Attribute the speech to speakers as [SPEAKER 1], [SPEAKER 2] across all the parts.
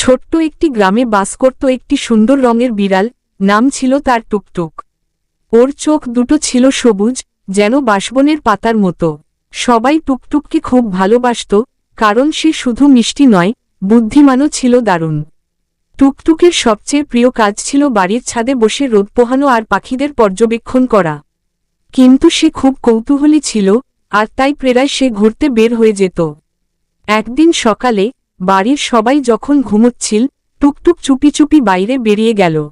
[SPEAKER 1] ছোট্ট একটি গ্রামে বাস করত একটি সুন্দর রঙের বিড়াল, নাম ছিল তার টুকটুক। ওর চোখ দুটো ছিল সবুজ, যেন বাসবনের পাতার মতো। সবাই টুকটুককে খুব ভালোবাসত, কারণ সে শুধু মিষ্টি নয়, বুদ্ধিমানও ছিল দারুণ। টুকটুকের সবচেয়ে প্রিয় কাজ ছিল বাড়ির ছাদে বসে রোদ পোহানো আর পাখিদের পর্যবেক্ষণ করা। কিন্তু সে খুব কৌতূহলী ছিল, আর তাই প্রেরায় সে ঘুরতে বের হয়ে যেত। একদিন সকালে বাড়ির সবাই যখন ঘুমোচ্ছিল, টুকটুক চুপি চুপি বাইরে বেরিয়ে গেল।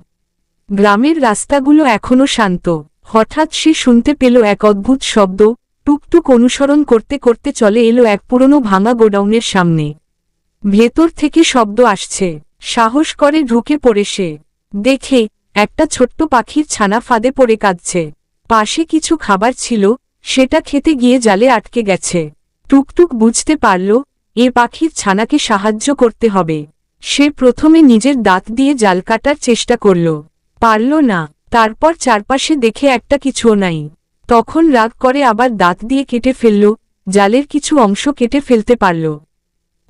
[SPEAKER 1] গ্রামের রাস্তাগুলো এখনও শান্ত। হঠাৎ সে শুনতে পেল এক অদ্ভুত শব্দ, টুকটুক অনুসরণ করতে করতে চলে এলো এক পুরনো ভাঙা গোডাউনের সামনে। ভেতর থেকে শব্দ আসছে। সাহস করে ঢুকে পড়ে সে। দেখে, একটা ছোট্ট পাখির ছানা ফাঁদে পড়ে কাঁদছে। পাশে কিছু খাবার ছিল, সেটা খেতে গিয়ে জালে আটকে গেছে। টুকটুক বুঝতে পারল এ পাখির ছানাকে সাহায্য করতে হবে। সে প্রথমে নিজের দাঁত দিয়ে জাল কাটার চেষ্টা করল। পারল না। তারপর চারপাশে দেখে একটা কিছুও নাই। তখন রাগ করে আবার দাঁত দিয়ে কেটে ফেলল, জালের কিছু অংশ কেটে ফেলতে পারল।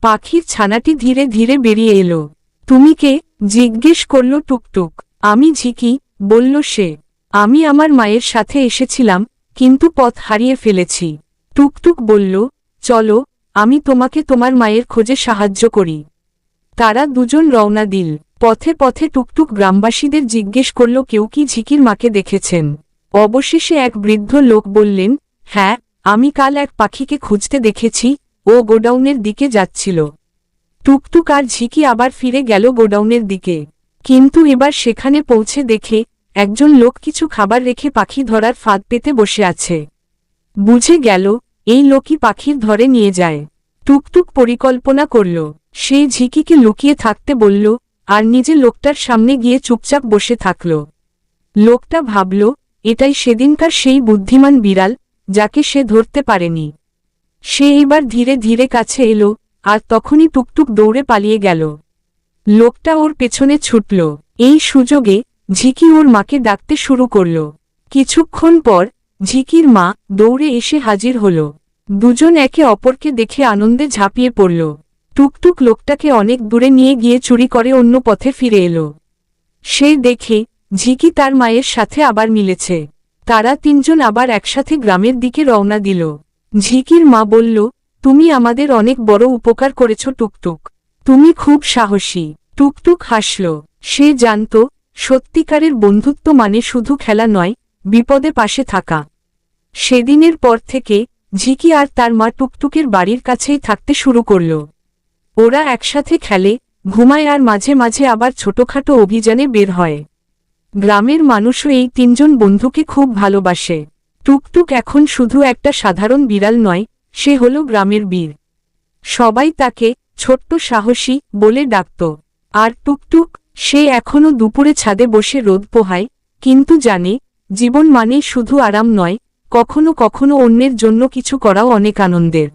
[SPEAKER 1] পাখির ছানাটি ধীরে ধীরে বেরিয়ে এলো। তুমি কে? জিজ্ঞেস করল টুকটুক। আমি ঝিকি, বলল সে। আমি আমার মায়ের সাথে এসেছিলাম, কিন্তু পথ হারিয়ে ফেলেছি। টুকটুক বলল, চলো। আমি তোমাকে তোমার মায়ের খোঁজে সাহায্য করি। তারা দুজন রওনা দিল। পথে পথে টুকটুক গ্রামবাসীদের জিজ্ঞেস করল, কেউ কি ঝিকির মাকে দেখেছেন? অবশেষে এক বৃদ্ধ লোক বললেন হ্যাঁ আমি কাল এক পাখিকে খুঁজতে দেখেছি, ও গোডাউনের দিকে যাচ্ছিল। টুকটুক আর ঝিকি আবার ফিরে গেল গোডাউনের দিকে। কিন্তু এবার সেখানে পৌঁছে দেখে একজন লোক কিছু খাবার রেখে পাখি ধরার ফাঁদ পেতে বসে আছে। বুঝে গেল এই লোকই পাখির ধরে নিয়ে যায়। টুকটুক পরিকল্পনা করল। সে ঝিকিকে লুকিয়ে থাকতে বলল, আর নিজে লোকটার সামনে গিয়ে চুপচাপ বসে থাকল। লোকটা ভাবল, এটাই সেদিনকার সেই বুদ্ধিমান বিড়াল, যাকে সে ধরতে পারেনি। সে এবার ধীরে ধীরে কাছে এলো, আর তখনই টুকটুক দৌড়ে পালিয়ে গেল। লোকটা ওর পেছনে ছুটল। এই সুযোগে ঝিকি ওর মাকে ডাকতে শুরু করল। কিছুক্ষণ পর ঝিকির মা দৌড়ে এসে হাজির হল। দুজন একে অপরকে দেখে আনন্দে ঝাঁপিয়ে পড়ল। টুকটুক লোকটাকে অনেক দূরে নিয়ে গিয়ে চুরি করে অন্য পথে ফিরে এলো। সে দেখে ঝিকি তার মায়ের সাথে আবার মিলেছে। তারা তিনজন আবার একসাথে গ্রামের দিকে রওনা দিল। ঝিকির মা বলল, তুমি আমাদের অনেক বড় উপকার করেছ, টুকটুক। তুমি খুব সাহসী। টুকটুক হাসল। সে জানত, সত্যিকারের বন্ধুত্ব মানে শুধু খেলা নয়, বিপদে পাশে থাকা। সেদিনের পর থেকে ঝিকি আর তার মা টুকটুকের বাড়ির কাছেই থাকতে শুরু করল। ওরা একসাথে খেলে, ঘুমায় আর মাঝে মাঝে আবার ছোটখাটো অভিযানে বের হয়। গ্রামের মানুষও এই তিনজন বন্ধুকে খুব ভালোবাসে। টুকটুক এখন শুধু একটা সাধারণ বিড়াল নয়, সে হল গ্রামের বীর। সবাই তাকে ছোট্ট সাহসী বলে ডাকত। আর টুকটুক, সে এখনও দুপুরে ছাদে বসে রোদ পোহায়, কিন্তু জানে, জীবন মানে শুধু আরাম নয় কখনো কখনো অন্যের জন্য কিছু করাও অনেক আনন্দের।